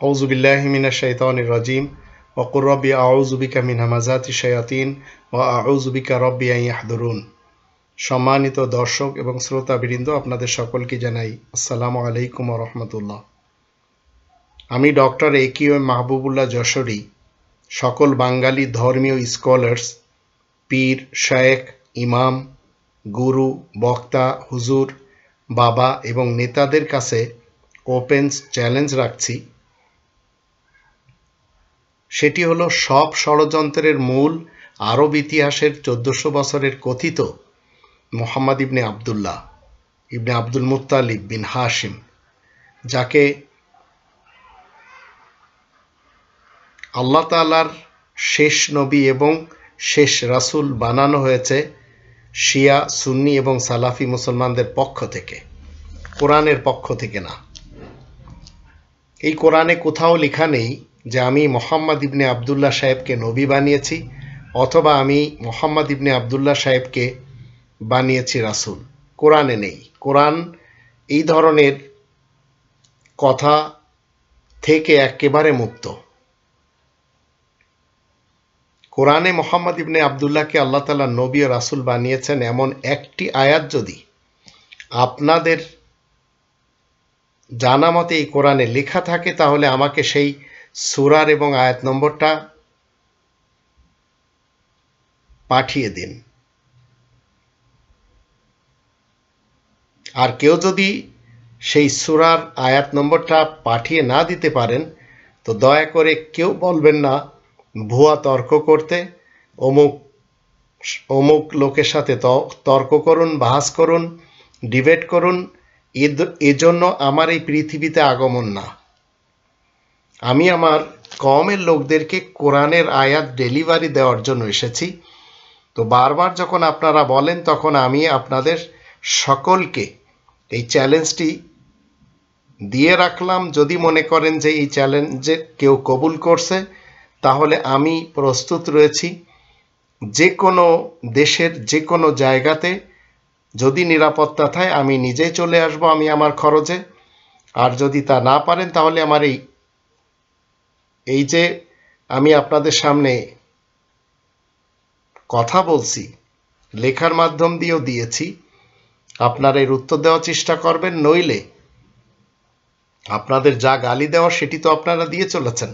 আউজুবিল্লাহমিনা শৈতান রাজিম ওকুর রব্বি আউজুবিকা মিন হামাজাতি শায়াতিন ও আউজুবিকা রব্বি আইয়াহদরুন সম্মানিত দর্শক এবং শ্রোতাবৃন্দ, আপনাদের সকলকে জানাই আসসালামু আলাইকুম রহমতুল্লাহ। আমি doctor A Q M Mahbubullah Jashori, সকল বাঙালি ধর্মীয় স্কলার্স, পীর শায়েক ইমাম, গুরু, বক্তা, হুজুর, বাবা এবং নেতাদের কাছে ওপেন চ্যালেঞ্জ রাখছি। সেটি হলো সব ষড়যন্ত্রের মূল আরব ইতিহাসের চোদ্দশো বছরের কথিত Muhammad ibn Abdullah ibn Abdul Muttalib bin Hashim, যাকে আল্লাহ তালার শেষ নবী এবং শেষ রাসূল বানানো হয়েছে শিয়া, সুন্নি এবং সালাফি মুসলমানদের পক্ষ থেকে, কোরআনের পক্ষ থেকে না। এই কোরআনে কোথাও লেখা নেই যে আমি মোহাম্মদ ইবনে আবদুল্লাহ সাহেবকে নবী বানিয়েছি, অথবা আমি মোহাম্মদ ইবনে আবদুল্লাহ সাহেবকে বানিয়েছি রাসূল। কোরআনে নেই। কোরআন এই ধরনের কথা থেকে একেবারে মুক্ত। কোরআনে মোহাম্মদ ইবনে আবদুল্লাহকে আল্লাহ তালা নবী ও রাসূল বানিয়েছেন এমন একটি আয়াত যদি আপনাদের জানা মতে এই কোরআনে লেখা থাকে, তাহলে আমাকে সেই সুরার এবং আয়াত নম্বরটা পাঠিয়ে দিন। আর কেউ যদি সেই সুরার আয়াত নম্বরটা পাঠিয়ে না দিতে পারেন, তো দয়া করে কেউ বলবেন না, ভুয়া তর্ক করতে, অমুক অমুক লোকের সাথে তর্ক করুন, বাহাস করুন, ডিবেট করুন এজন্য আমার এই পৃথিবীতে আগমন না। আমি আমার কমের লোকদেরকে কোরআনের আয়াত ডেলিভারি দেওয়ার জন্য এসেছি। তো বারবার যখন আপনারা বলেন, তখন আমি আপনাদের সকলকে এই চ্যালেঞ্জটি দিয়ে রাখলাম। যদি মনে করেন যে এই চ্যালেঞ্জে কেউ কবুল করছে, তাহলে আমি প্রস্তুত রয়েছি। যে কোনো দেশের, যে কোনো জায়গাতে যদি নিরাপত্তা থাকে আমি নিজেই চলে আসব আমি আমার খরচে। আর যদি তা না পারেন, তাহলে আমার এই এই যে আমি আপনাদের সামনে কথা বলছি, লেখার মাধ্যম দিয়েও দিয়েছি, আপনারা এর উত্তর দেওয়ার চেষ্টা করবেন, নইলে আপনাদের যা গালি দেওয়া সেটি তো আপনারা দিয়ে চলেছেন।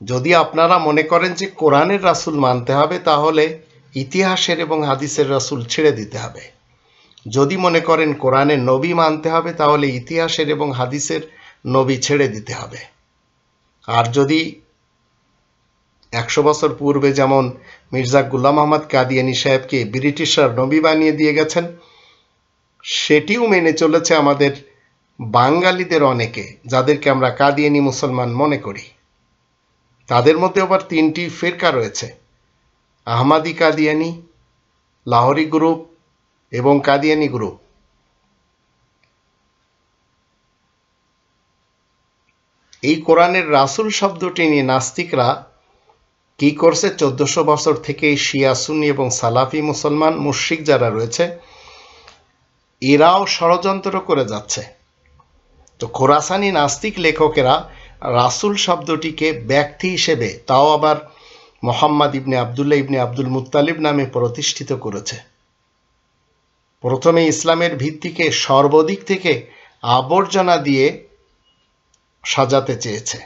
যদি আপনারা মনে করেন যে কোরআনের রাসূল মানতে হবে, তাহলে ইতিহাসের এবং হাদিসের রাসূল ছেড়ে দিতে হবে। যদি মনে করেন কোরআনের নবী মানতে হবে, তাহলে ইতিহাসের এবং হাদিসের নবী ছেড়ে দিতে হবে। আর যদি একশো বছর পূর্বে যেমন মির্জা গুলাম আহমদ কাদিয়ানি সাহেবকে ব্রিটিশরা নবী বানিয়ে দিয়ে গেছেন, সেটিও মেনে চলেছে আমাদের বাঙালিদের অনেকে, যাদেরকে আমরা কাদিয়ানি মুসলমান মনে করি। তাদের মধ্যে আবার তিনটি ফেরকা রয়েছে। আহমাদি কাদিয়ানি, লাহোরি গ্রুপ এবং কাদিয়ানি গ্রুপ। এই কোরআনের রাসুল শব্দটি নিয়ে নাস্তিকরা কি করছে? চোদ্দশো বছর থেকে শিয়া এবং সালাফি মুসলমান, মুশ্রিক যারা রয়েছে, এরাও ষড়যন্ত্র করে যাচ্ছে। তো খোরাসানি নাস্তিক লেখকেরা রাসুল শব্দটিকে ব্যক্তি হিসেবে তাও আবার Muhammad ibn Abdullah ibn Abdul Muttalib নামে প্রতিষ্ঠিত করেছে। প্রথমে ইসলামের ভিত্তিকে সর্বদিক থেকে আবর্জনা দিয়ে সাজাতে চেয়েছে।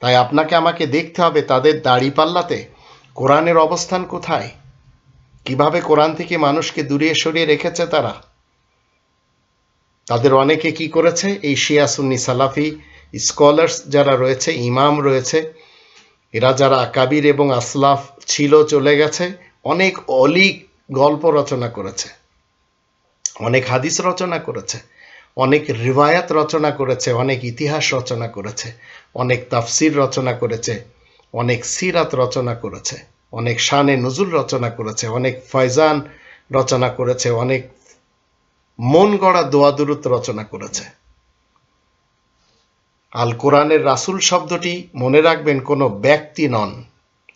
তাই আপনাকে আমাকে দেখতে হবে তাদের দাড়ি পাল্লাতে কোরআনের অবস্থান কোথায়? কীভাবে কোরআন থেকে মানুষকে দূরিয়ে সরিয়ে রেখেছে তারা? তাদের অনেকে কি করেছে? এই শিয়া সুন্নি সালাফি স্কলার্স যারা রয়েছে, ইমাম রয়েছে, এরা যারা কাবির এবং আসলাফ ছিল, চলে গেছে, অনেক অলিক গল্প রচনা করেছে, অনেক হাদিস রচনা করেছে। অনেক রিবায়াত রচনা করেছে, অনেক ইতিহাস রচনা করেছে, অনেক তাফসির রচনা করেছে, অনেক সিরাত রচনা করেছে, অনেক শানে নজুল রচনা করেছে, অনেক ফয়জান রচনা করেছে, অনেক মন গড়া দোয়া দুরুত রচনা করেছে। আল কোরআনের রাসুল শব্দটি মনে রাখবেন কোনো ব্যক্তি নন,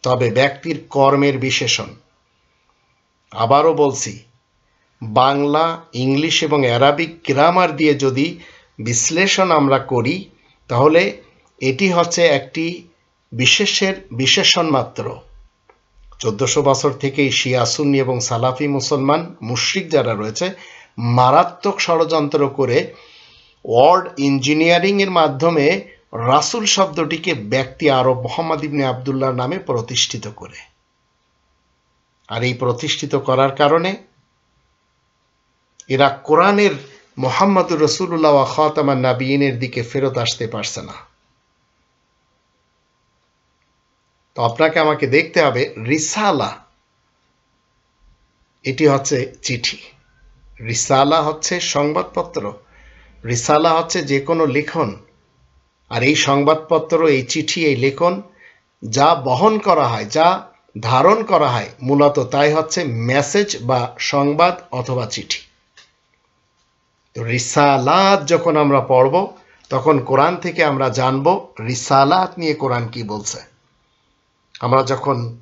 তবে ব্যক্তির কর্মের বিশেষণ। আবারও বলছি বাংলা, ইংলিশ এবং অ্যারাবিক গ্রামার দিয়ে যদি বিশ্লেষণ আমরা করি, তাহলে এটি হচ্ছে একটি বিশেষের বিশেষণ মাত্র। চোদ্দশো বছর থেকেই শিয়া, সুন্নি এবং সালাফি মুসলমান মুশরিক যারা রয়েছে, মারাত্মক ষড়যন্ত্র করে ওয়ার্ড ইঞ্জিনিয়ারিং এর মাধ্যমে রাসূল শব্দটিকে ব্যক্তি আরব মোহাম্মদ ইবনে আবদুল্লাহ নামে প্রতিষ্ঠিত করে। আর এই প্রতিষ্ঠিত করার কারণে এরা কোরআনের মোহাম্মদুর রসুল্লাহ খাতামান নাবিয়িনের দিকে ফেরত আসতে পারছে না। তো আপনাকে আমাকে দেখতে হবে রিসালা। এটি হচ্ছে চিঠি। রিসালা হচ্ছে সংবাদপত্র। রিসালা হচ্ছে যে কোনো লেখন। আর এই সংবাদপত্র, এই চিঠি, এই লেখন যা বহন করা হয়, যা ধারণ করা হয়, মূলত তাই হচ্ছে মেসেজ বা সংবাদ অথবা চিঠি। তো রিসালাত যখন আমরা পড়ব, তখন কোরআন থেকে আমরা জানব রিসালাত নিয়ে কোরআন কি বলছে। আমরা যখন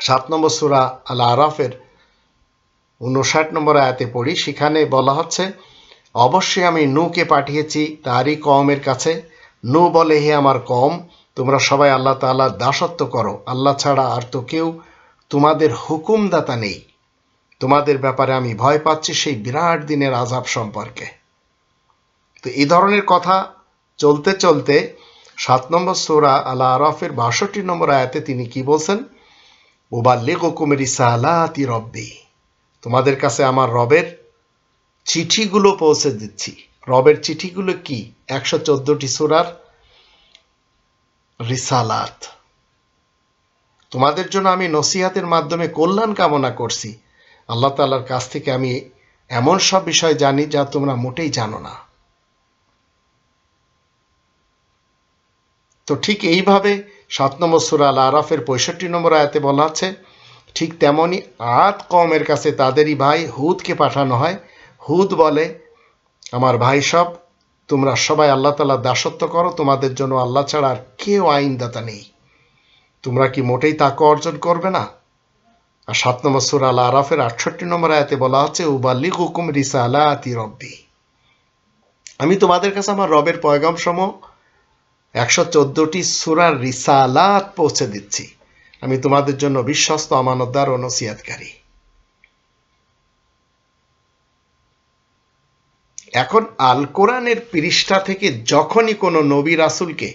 সাত নম্বর সুরা আল আরাফের উনষাট নম্বর আয়াতে পড়ি, সেখানে বলা হচ্ছে, অবশ্যই আমি নূকে পাঠিয়েছি তারই কমের কাছে। নু বলে, হে আমার কম তোমরা সবাই আল্লাহ তাআলার দাসত্ব করো। আল্লাহ ছাড়া আর তো কেউ তোমাদের হুকুমদাতা নেই। তোমাদের ব্যাপারে আমি ভয় পাচ্ছি সেই বিরাট দিনের আজাব সম্পর্কে। তো এই ধরনের কথা চলতে চলতে সাত নম্বর সোরা আলা আরফের বাষট্টি নম্বর আয়াতে তিনি কি বলছেন? ওবাল্লে গোকুমের ইসালাতি রব্বি। তোমাদের কাছে আমার রবের চিঠিগুলো পৌঁছে দিচ্ছি। রবের চিঠিগুলো কি? একশো চোদ্দটি সুরার রিসালাত। তোমাদের জন্য আমি নসিহাতের মাধ্যমে কল্যাণ কামনা করছি। আল্লাহ তাল্লার কাছ থেকে আমি এমন সব বিষয় জানি যা তোমরা মোটেই জানো না। তো ঠিক এইভাবে সাত নম্বর সুরা আল আরাফের পঁয়ষট্টি নম্বর আয়াতে বলা আছে, ঠিক তেমনই আত কমের কাছে তাদেরই ভাই হুদকে পাঠানো হয়। হুদ বলে, আমার ভাই সব, তোমরা সবাই আল্লাহ তালার দাসত্ব করো, তোমাদের জন্য আল্লাহ ছাড়া আর কেউ আইনদাতা নেই। তোমরা কি মোটেই তাকে অর্জন করবে না? আর সাত নম্বর সুর আল আরাফের আটষট্টি নম্বর আয়াতে বলা হচ্ছে উবাল্লি হুকুম রিসা আলা আতি রব্বি আমি তোমাদের কাছে আমার রবের পয়গাম সমূহ একশো চোদ্দটি সুরার রিসালাত পৌঁছে দিচ্ছি। আমি তোমাদের জন্য বিশ্বস্ত আমানতদার ও নসিয়াতকারী এখন আল কোরআনের পৃষ্ঠা থেকে যখনই কোনো নবী রাসুলকে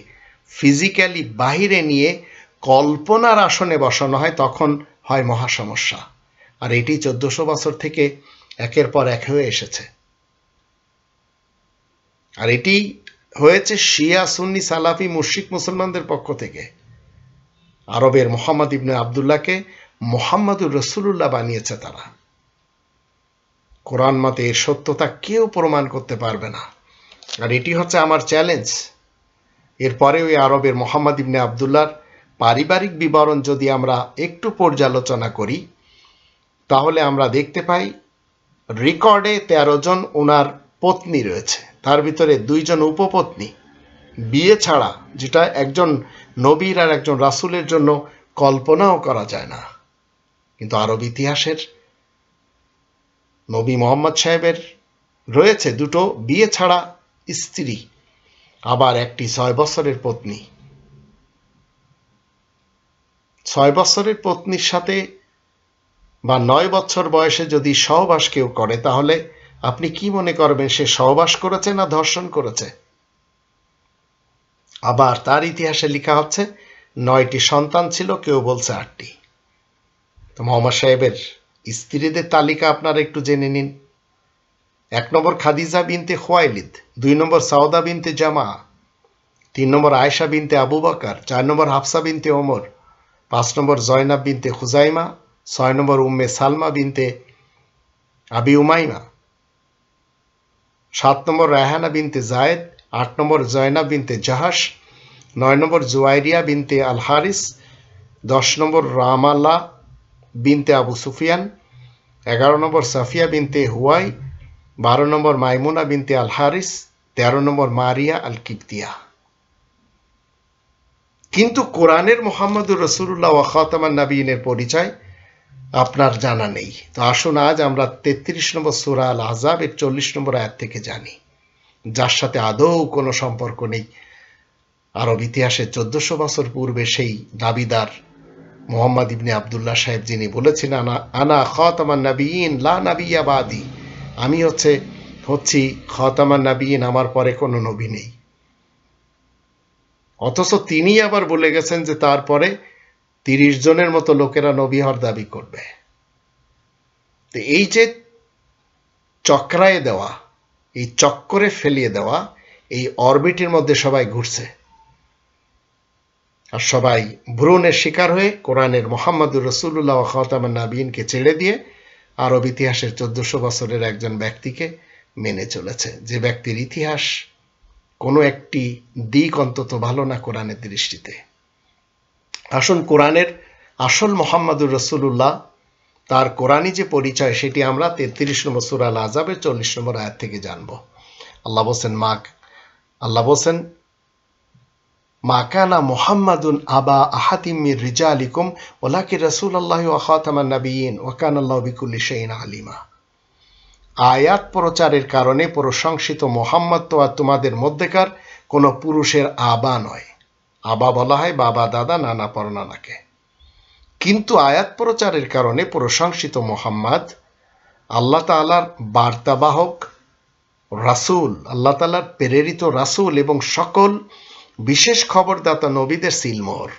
ফিজিক্যালি বাহিরে নিয়ে কল্পনার আসনে বসানো হয়, তখন হয় মহা সমস্যা। আর এটি চোদ্দশো বছর থেকে একের পর এক হয়ে এসেছে। আর এটি হয়েছে শিয়া সুন্নি সালাফি মুশিক মুসলমানদের পক্ষ থেকে। আরবের মোহাম্মদ ইবনে আবদুল্লাহকে মোহাম্মদুর রসুল্লাহ বানিয়েছে তারা। কোরআন মতে এর সত্যতা কেউ প্রমাণ করতে পারবে না। আর এটি হচ্ছে আমার চ্যালেঞ্জ। এরপরে ওই আরবের মোহাম্মদ ইবনে আবদুল্লার পারিবারিক বিবরণ যদি আমরা একটু পর্যালোচনা করি, তাহলে আমরা দেখতে পাই, রেকর্ডে তেরো জন ওনার পত্নী রয়েছে। তার ভিতরে দুইজন উপপত্নী। বিয়ে ছাড়া যেটা একজন নবীর আর একজন রাসুলের জন্য কল্পনাও করা যায় না। কিন্তু আরব ইতিহাসের নবী মোহাম্মদ সাহেবের রয়েছে দুটো বিয়ে ছাড়া স্ত্রী, আবার একটি ছয় বছরের পত্নী। ছয় বছরের পত্নীর সাথে বা নয় বছর বয়সে যদি সহবাস কেউ করে, তাহলে আপনি কি মনে করবেন সে সহবাস করেছে না ধর্ষণ করেছে? আবার তার ইতিহাসে লেখা হচ্ছে, নয়টি সন্তান ছিল, কেউ বলছে আটটি। তো মোহাম্মদ সাহেবের স্ত্রীদের তালিকা আপনারা একটু জেনে নিন। এক নম্বর খাদিজা বিনতে খোয়াইলিদ, দুই নম্বর সাউদা বিনতে জামা, তিন নম্বর আয়সা বিনতে আবু বাকার, চার নম্বর হাফসা বিনতে ওমর পাঁচ নম্বর জয়নাব বিনতে খুজাইমা, ছয় নম্বর উম্মে সালমা বিনতে আবি উমাইমা, সাত নম্বর রায়হানা বিনতে জায়েদ, আট নম্বর জয়নাব বিনতে জাহাস নয় নম্বর জুয়াইরিয়া বিনতে আল হারিস দশ নম্বর রামাল্লা বিনতে আবু সুফিয়ান, এগারো নম্বর সাফিয়া বিনতে হুয়াই, বারো নম্বর মাইমুনা বিনতে আল হারিস তেরো নম্বর মারিয়া আল কিপ্তিয়া কিন্তু কোরআনের মোহাম্মদুর রসুল্লাহ ওয়াখাতামান নবীনের পরিচয় আপনার জানা নেই। তো আসুন আজ আমরা তেত্রিশ নম্বর সুরা আল আজাবের চল্লিশ নম্বর আয়াত থেকে জানি। যার সাথে আদৌ কোনো সম্পর্ক নেই। আরব ইতিহাসে চোদ্দশো বছর পূর্বে সেই দাবিদার মোহাম্মদ ইবনে আবদুল্লাহ সাহেব যিনি বলেছেন, আনা আনা খতামান নাবিয়িন, লা নাবিয়া বাদি। আমি হচ্ছে, হচ্ছি খতামান নাবিয়িন, আমার পরে কোনো নবী নেই। অথচ তিনি আবার বলে গেছেন যে তারপরে তিরিশ জনের মতো লোকেরা নবী হওয়ার দাবি করবে। এই যে চক্রায় দেওয়া, এই চক্করে ফেলিয়ে দেওয়া, এই অরবিটের মধ্যে সবাই ঘুরছে। আর সবাই ভ্রূণের শিকার হয়ে কোরআনের মোহাম্মদুর রসুল্লাহ খাতামান নাবিনকে ছেড়ে দিয়ে আরব ইতিহাসের চোদ্দশো বছরের একজন ব্যক্তিকে মেনে চলেছে। যে ব্যক্তির ইতিহাস কোনো একটি দিক অন্তত ভালো না কোরআনের দৃষ্টিতে। আসুন কোরআনের আসল মোহাম্মদুর রসুল্লাহ তার কোরআনই যে পরিচয়, সেটি আমরা তেত্রিশ নম্বর সুরাল আজাবের চল্লিশ নম্বর আয়াত থেকে জানব। আল্লাহ বলছেন মাক আল্লাহ বলছেন মাকানা মোহাম্মদুন আবা আহাতিমির রিজা আলিকুম ওলাকি রসুল আল্লাহ ওয়াখাতামান নবীন ওয়াকান আল্লাহ বিকুল্লি সেইন আলিমা। আয়াত প্রচারের কারণে প্রশংসিত মোহাম্মদ তো আর তোমাদের মধ্যেকার কোনো পুরুষের আবা নয়। আবা বলা হয় বাবা, দাদা, নানা পরনানাকে। কিন্তু আয়াত প্রচারের কারণে প্রশংসিত মোহাম্মদ আল্লাহ তালার বার্তাবাহক রাসুল, আল্লাহ তালার প্রেরিত রাসুল এবং সকল বিশেষ খবরদাতা নবীদের সিলমোহর।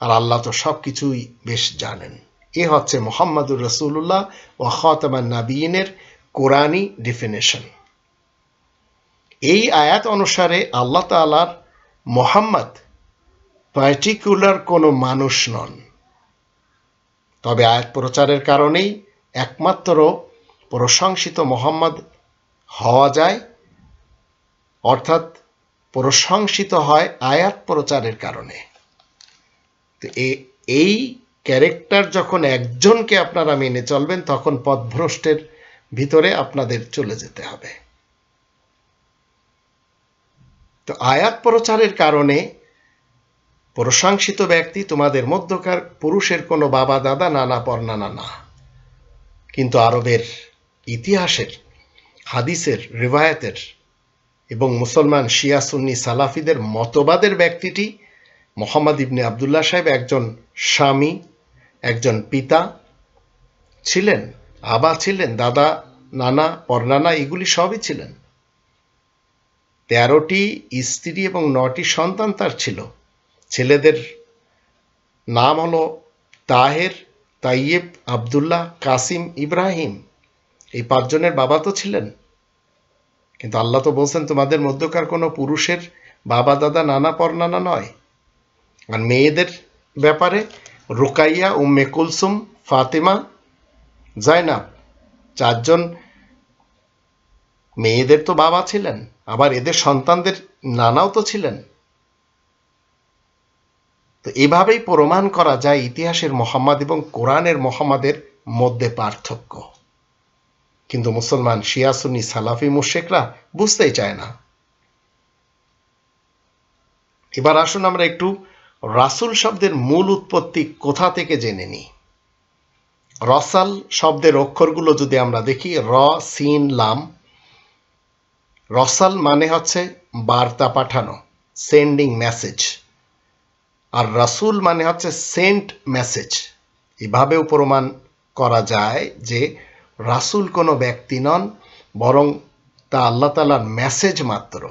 আর আল্লাহ তো সব কিছুই বেশ জানেন। এ হচ্ছে মোহাম্মদুর রসুল্লাহ ও খতমান নাবিনের কোরআনি ডিফিনেশন এই আয়াত অনুসারে আল্লাহ তালার মোহাম্মদ পার্টিকুলার কোনো মানুষ নন। তবে আয়াত প্রচারের কারণেই একমাত্র প্রশংসিত মোহাম্মদ হওয়া যায়, অর্থাৎ প্রশংসিত হয় আয়াত প্রচারের কারণে। এই ক্যারেক্টার যখন একজনকে আপনারা মেনে চলবেন, তখন পথভ্রষ্টের ভিতরে আপনাদের চলে যেতে হবে। তো আয়াত প্রচারের কারণে প্রশংসিত ব্যক্তি, তোমাদের মধ্যকার পুরুষের কোনো বাবা, দাদা, নানা পরনানা না কিন্তু আরবের ইতিহাসের, হাদিসের, রিবায়াতের এবং মুসলমান শিয়া, সুন্নি, সালাফিদের মতবাদের ব্যক্তিটি মোহাম্মদ ইবনে আবদুল্লাহ সাহেব একজন স্বামী একজন পিতা ছিলেন, আবা ছিলেন, দাদা, নানা, পরনানা, এগুলি সবই ছিলেন। তেরোটি স্ত্রী এবং নটি সন্তান তার ছিল। ছেলেদের নাম হলো Taher, Tayyib, Abdullah, Qasim, Ibrahim. এই পাঁচজনের বাবা তো ছিলেন। কিন্তু আল্লাহ তো বলছেন, তোমাদের মধ্যকার কোনো পুরুষের বাবা, দাদা, নানা, পরনানা নয়। আর মেয়েদের ব্যাপারে রুকাইয়া, উম্মে কুলসুম, ফাতেমা জায়নাব চারজন মেয়েদের তো বাবা ছিলেন, আবার এদের সন্তানদের নানাও তো ছিলেন। তো এভাবেই প্রমাণ করা যায় ইতিহাসের মোহাম্মদ এবং কোরআনের মোহাম্মদের মধ্যে পার্থক্য। কিন্তু মুসলমান শিয়াসুনি সালাফি মুশেকরা বুঝতেই চায় না। এবার আসুন আমরা একটু রাসুল শব্দের মূল উৎপত্তি কোথা থেকে জেনে নিই রসাল শব্দের অক্ষরগুলো যদি আমরা দেখি, র, সিন, লাম। রসাল মানে হচ্ছে বার্তা পাঠানো সেন্ডিং মেসেজ আর রাসুল মানে হচ্ছে সেন্ট মেসেজ এভাবেও প্রমাণ করা যায় যে রাসুল কোনো ব্যক্তি নন, বরং তা আল্লাহ তালার মেসেজ মাত্র।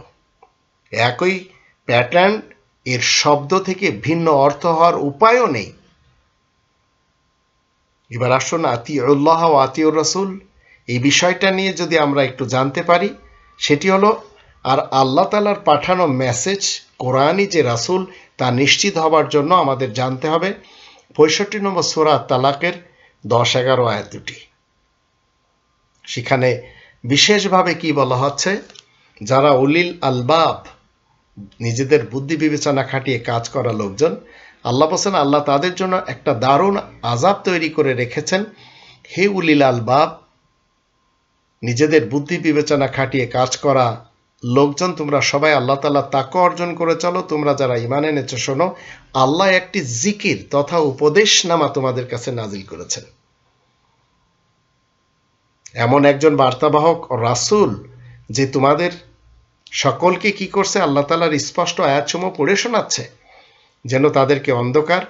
একই প্যাটার্ন এর শব্দ থেকে ভিন্ন অর্থ হওয়ার উপায়ও নেই। এবার আসুন আতিউল্লাহ ও আতিউর রসুল এই বিষয়টা নিয়ে যদি আমরা একটু জানতে পারি, সেটি হলো, আর আল্লাহ তালার পাঠানো মেসেজ কোরআনই যে রাসুল, তা নিশ্চিত হবার জন্য আমাদের জানতে হবে। পঁয়ষট্টি নম্বর সোরা তালাকের দশ এগারো আয়াত দুটি। সেখানে বিশেষভাবে কি বলা হচ্ছে? যারা উলিল আলবাব নিজেদের বুদ্ধি বিবেচনা খাটিয়ে কাজ করা লোকজন, আল্লাহ বলছেন, আল্লাহ তাদের জন্য একটা দারুণ আজাব তৈরি করে রেখেছেন। হে উলিল আলবাব, নিজেদের বুদ্ধি বিবেচনা খাটিয়ে কাজ করা লোকজন, তোমরা সবাই আল্লাহ তালা তাকে অর্জন করে চলো। তোমরা যারা ইমান এনেছো, শোনো, আল্লাহ একটি জিকির তথা উপদেশ নামা তোমাদের কাছে নাজিল করেছেন। এমন একজন বার্তাবাহক রাসুল যে তোমাদের সকলকে কি করছে? আল্লাহ তালার স্পষ্ট আয়াতসমূহ পড়ে শোনাচ্ছে। যেন তাদেরকে অন্ধকার,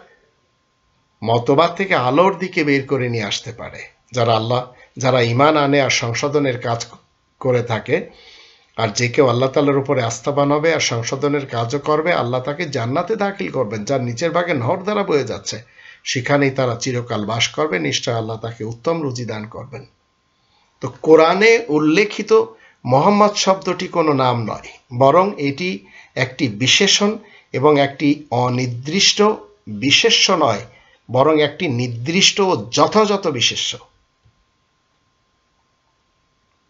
মতবাদ থেকে আলোর দিকে বের করে নিয়ে আসতে পারে। যারা আল্লাহ, যারা ইমান আনে আর সংশোধনের কাজ করে থাকে, আর যে কেউ আল্লাহ তালার উপরে আস্থাবান হবে আর সংশোধনের কাজও করবে, আল্লাহ তাকে জান্নাতে দাখিল করবেন, যার নিচের ভাগে নহর দ্বারা বয়ে যাচ্ছে। সেখানেই তারা চিরকাল বাস করবে, নিশ্চয় আল্লাহ তাকে উত্তম রুজি দান করবেন। তো কোরআনে উল্লেখিত মোহাম্মদ শব্দটি কোনো নাম নয়, বরং এটি একটি বিশেষণ এবং একটি অনির্দিষ্ট বিশেষ্য নয়, বরং একটি নির্দিষ্ট ও যথাযথ বিশেষ্য।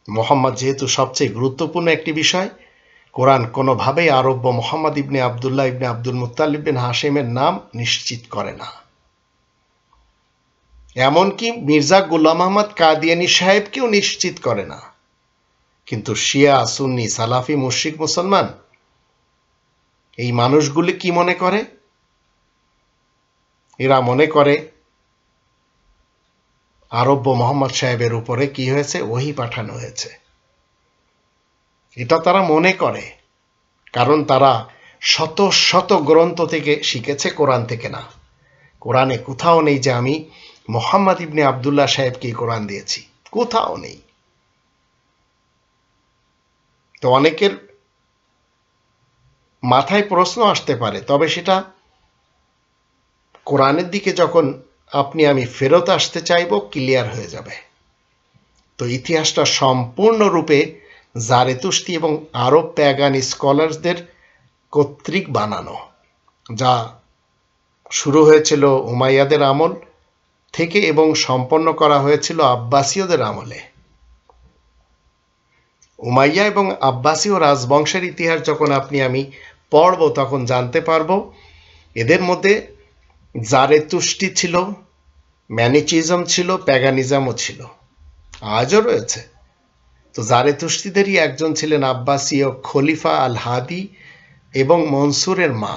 মোহাম্মদ যেহেতু সবচেয়ে গুরুত্বপূর্ণ একটি বিষয়, কোরআন কোনোভাবেই আরব্য Muhammad ibn Abdullah ibn Abdul Muttalib bin হাসিমের নাম নিশ্চিত করে না। এমনকি মির্জা গুলাম আহমদ কাদিয়ানি সাহেবকেও নিশ্চিত করে না। কিন্তু শিয়া, সুন্নি, সালাফি, মুশরিক, মুসলমান, এই মানুষগুলি কি মনে করে? এরা মনে করে আরব্য মোহাম্মদ সাহেবের উপরে কি হয়েছে? ওহি পাঠানো হয়েছে। এটা তারা মনে করে, কারণ তারা শত শত গ্রন্থ থেকে শিখেছে, কোরআন থেকে না। কোরআনে কোথাও নেই যে আমি মোহাম্মদ ইবনে আবদুল্লাহ সাহেবকে কোরআন দিয়েছি। কোথাও নেই। তো অনেকের মাথায় প্রশ্ন আসতে পারে, তবে সেটা কোরআনের দিকে যখন আপনি, আমি ফেরত আসতে চাইব, ক্লিয়ার হয়ে যাবে। তো ইতিহাসটা সম্পূর্ণরূপে জারেতুস্তি এবং আরব প্যাগান স্কলারসদের কর্তৃক বানানো, যা শুরু হয়েছিল উমাইয়াদের আমল থেকে এবং সম্পন্ন করা হয়েছিল আব্বাসীয়দের আমলে। উমাইয়া এবং আব্বাসীয় রাজবংশের ইতিহাস যখন আপনি আমি পড়ব, তখন জানতে পারব। এদের মধ্যে জারেতুষ্টি ছিল, ম্যানিচিজম ছিল, প্যাগানিজমও ছিল। আজও রয়েছে। তো জারেতুষ্টিদেরই একজন ছিলেন আব্বাসীয় খলিফা আল হাদি এবং মনসুরের মা।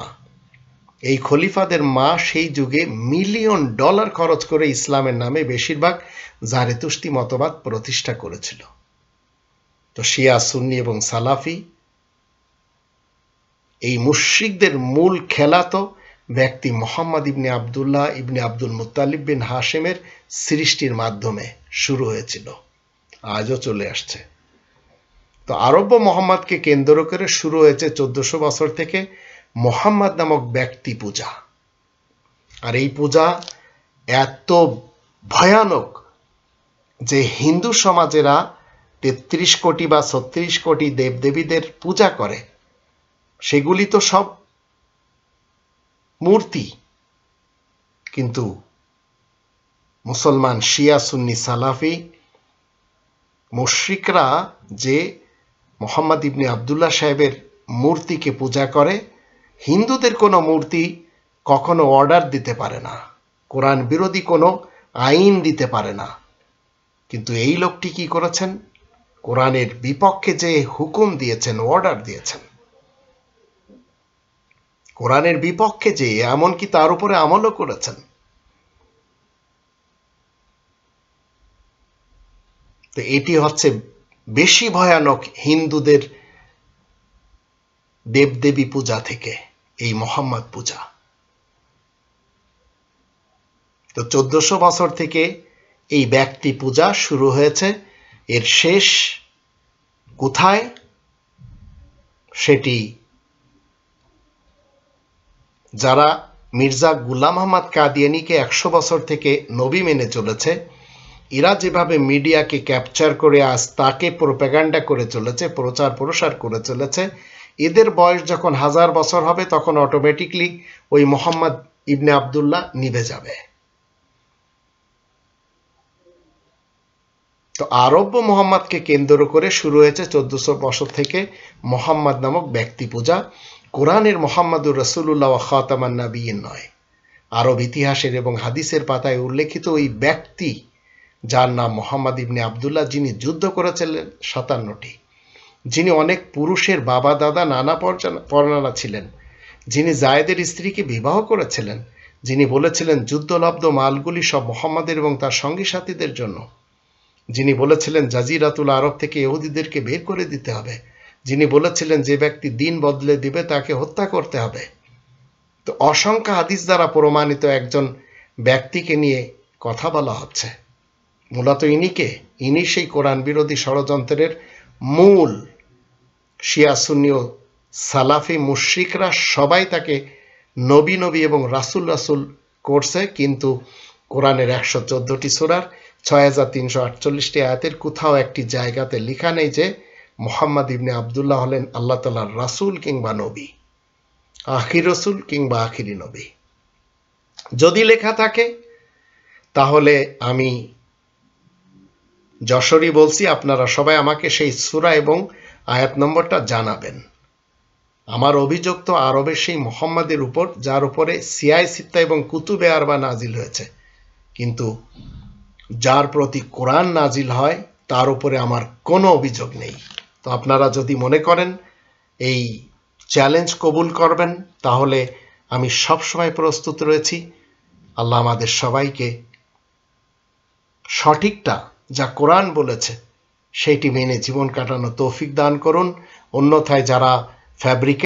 এই খলিফাদের মা সেই যুগে মিলিয়ন ডলার খরচ করে ইসলামের নামে বেশিরভাগ জারেতুষ্টি মতবাদ প্রতিষ্ঠা করেছিল। তো শিয়া, সুন্নি এবং সালাফি। এই মুশ্রিকদের মূল খেলা তো ব্যক্তি Mohammad ibn Abdullah ibn Abdul Muttalib বিন হাশেমের সৃষ্টির মাধ্যমে শুরু হয়েছিল। আজও চলে আসছে। তো আরব্য মোহাম্মদকে কেন্দ্র করে শুরু হয়েছে চোদ্দশো বছর থেকে মোহাম্মদ নামক ব্যক্তি পূজা। আর এই পূজা এত ভয়ানক যে হিন্দু সমাজেরা তেত্রিশ কোটি বা ছত্রিশ কোটি দেবদেবীদের পূজা করে, সেগুলি তো সব মূর্তি। কিন্তু মুসলমান শিয়া, সুন্নি, সালাফি, মুশ্রিকরা যে মোহাম্মদ ইবনে আবদুল্লাহ সাহেবের মূর্তিকে পূজা করে, হিন্দুদের কোনো মূর্তি কখনো অর্ডার দিতে পারে না, কোরআন বিরোধী কোনো আইন দিতে পারে না। কিন্তু এই লোকটি কি করেছেন? কোরআনের বিপক্ষে যে হুকুম দিয়েছেন অর্ডার দিয়েছেন। কোরআনের বিপক্ষে যে এমনকি তার উপরে আমলও করেছেন। তো এটি হচ্ছে বেশি ভয়ানক হিন্দুদের দেবদেবী পূজা থেকে এই মোহাম্মদ পূজা। তো চোদ্দশো বছর থেকে এই ব্যক্তি পূজা শুরু হয়েছে। এর শেষ কোথায়? সেটি যারা মির্জা গুলাম আহমদ কাদিয়ানিকে একশো বছর থেকে নবী মেনে চলেছে, এরা যেভাবে মিডিয়াকে ক্যাপচার করে আজ তাকে প্রোপাগান্ডা করে চলেছে, প্রচার প্রসার করে চলেছে, এদের বয়স যখন হাজার বছর হবে, তখন অটোমেটিকলি ওই মোহাম্মদ ইবনে আবদুল্লাহ নিভে যাবে। তো আরব্য মোহাম্মদকে কেন্দ্র করে শুরু হয়েছে চোদ্দশো বছর থেকে মোহাম্মদ নামক ব্যক্তি পূজা। কোরআনের মোহাম্মদুর রসুল্লাহ খাতামান নাবিয়িন নয়। আরব ইতিহাসের এবং হাদিসের পাতায় উল্লেখিত ওই ব্যক্তি, যার নাম মোহাম্মদ ইবনে আবদুল্লাহ, যিনি যুদ্ধ করেছিলেন সাতান্নটি। যিনি অনেক পুরুষের বাবা, দাদা, নানা পর্যা- পরনানা ছিলেন। যিনি জায়েদের স্ত্রীকে বিবাহ করেছিলেন। যিনি বলেছিলেন, যুদ্ধলব্ধ মালগুলি সব মোহাম্মদের এবং তার সঙ্গী সাথীদের জন্য। যিনি বলেছিলেন, জাজিরাতুল আরব থেকে ইহুদিদেরকে বের করে দিতে হবে। যিনি বলেছিলেন যে ব্যক্তি দিন বদলে দিবে, তাকে হত্যা করতে হবে। তো অসংখ্য হাদিস দ্বারা প্রমাণিত একজন ব্যক্তিকে নিয়ে কথা বলা হচ্ছে। মূলত ইনিকে ইনি সেই কোরআন বিরোধী ষড়যন্ত্রের মূল শিয়া সুন্নি ও সালাফি মুশ্রিকরা সবাই তাকে নবী নবী এবং রাসুল রাসুল করছে। কিন্তু কোরআনের একশো চোদ্দটি সুরার ছয় হাজার তিনশো আটচল্লিশটি আয়াতের কোথাও একটি জায়গাতে লেখা নেই যে মোহাম্মদ ইবনে আবদুল্লাহ হলেন আল্লাহ তালার রাসুল কিংবা নবী, আখির রসুল কিংবা আখিরি নবী। যদি লেখা থাকে, তাহলে আমি যশোরই বলছি, আপনারা সবাই আমাকে সেই সুরা এবং আয়াত নম্বরটা জানাবেন। আমার অভিযোগ তো আরবের সেই মোহাম্মদের উপর, যার উপরে সিয়াই সিত্তা এবং কুতুবে আরবা নাজিল হয়েছে। কিন্তু যার প্রতি কোরআন নাজিল হয়, তার উপরে আমার কোনো অভিযোগ নেই। তো আপনারা যদি মনে করেন, এই চ্যালেঞ্জ কবুল করবেন, তাহলে আমি সবসময় প্রস্তুত রয়েছি। আল্লাহ আমাদের সবাইকে সঠিকটা যা কোরআন বলেছে, সেইটি মেনে জীবন কাটানো তৌফিক দান করুন। অন্যথায় যারা ফ্যাব্রিকে